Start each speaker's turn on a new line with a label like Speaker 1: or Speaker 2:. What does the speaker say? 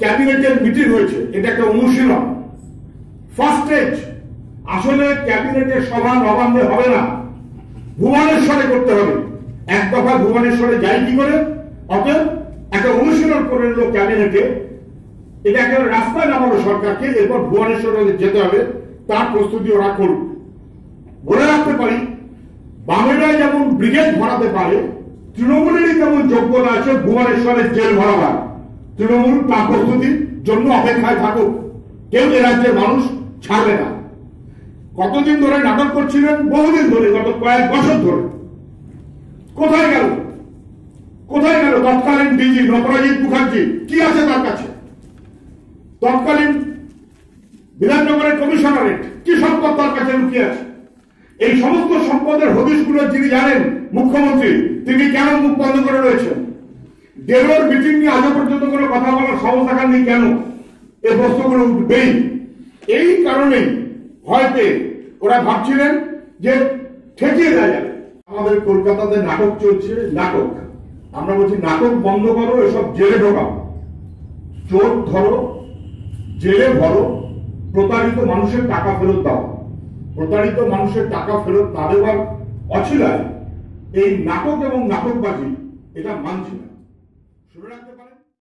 Speaker 1: ক্যাবিনেটের মিটিং হয়েছে, এটা একটা অনুশীলন। ফার্স্ট স্টেজ আসলে ক্যাবিনেটের সভা নবান্নে হবে না। ভুবনেশ্বরে করতে হবে। এক দফা ভুবনেশ্বরে যাই কি করে? অতএব একটা অনুশীলন করে নিল ক্যাবিনেটে। এটা একটা রাস্তায় নামানো সরকারকে, এরপর ভুবনেশ্বরে যেতে হবে, তার প্রস্তুতি ওরা করুক। বলে রাখতে পারি, বামেরা যেমন ব্রিগেড ভরাতে পারে, তৃণমূলেরই তেমন যোগ্যতা আছে ভুবনেশ্বরের জেল ভরাবার। তৃণমূল প্রস্তুতির জন্য অপেক্ষায় থাকুক। কেউ এ রাজ্যের মানুষ ছাড়বে না। কতদিন ধরে নাটক করছিলেন? বহুদিন ধরে, গত কয়েক বছর ধরে। কোথায় গেল? কোথায় গেল তৎকালীন ডিজি নবরাজিৎ মুখার্জি? কি আছে তার কাছে? তৎকালীন বিধাননগরের কমিশনারেট, কি সম্পদ তার কাছে লুকিয়ে আছে? এই সমস্ত সম্পদের হদিশগুলো যিনি জানেন, মুখ্যমন্ত্রী, তিনি কেন মুখ বন্ধ করে রয়েছেন? ডেলোর মিটিং নিয়ে আজও পর্যন্ত কোনো কথা বলার সাহস দেখাননি কেন? এই প্রশ্নগুলো উঠবেই। এই কারণেই হয়তো ওরা ভাবছিলেন যে ঠেকিয়ে দেওয়া যাবে। আমাদের কলকাতাতে নাটক চলছে, নাটক। আমরা বলছি, নাটক বন্ধ করো, এসব জেলে ঢোকাও। চোর ধরো, জেলে ভরো, প্রতারিত মানুষের টাকা ফেরত দাও। প্রতারিত মানুষের টাকা ফেরত না দেওয়ার অছিলায় এই নাটক এবং নাটকবাজি এটা মানছি না। শুরু রাখতে পারেন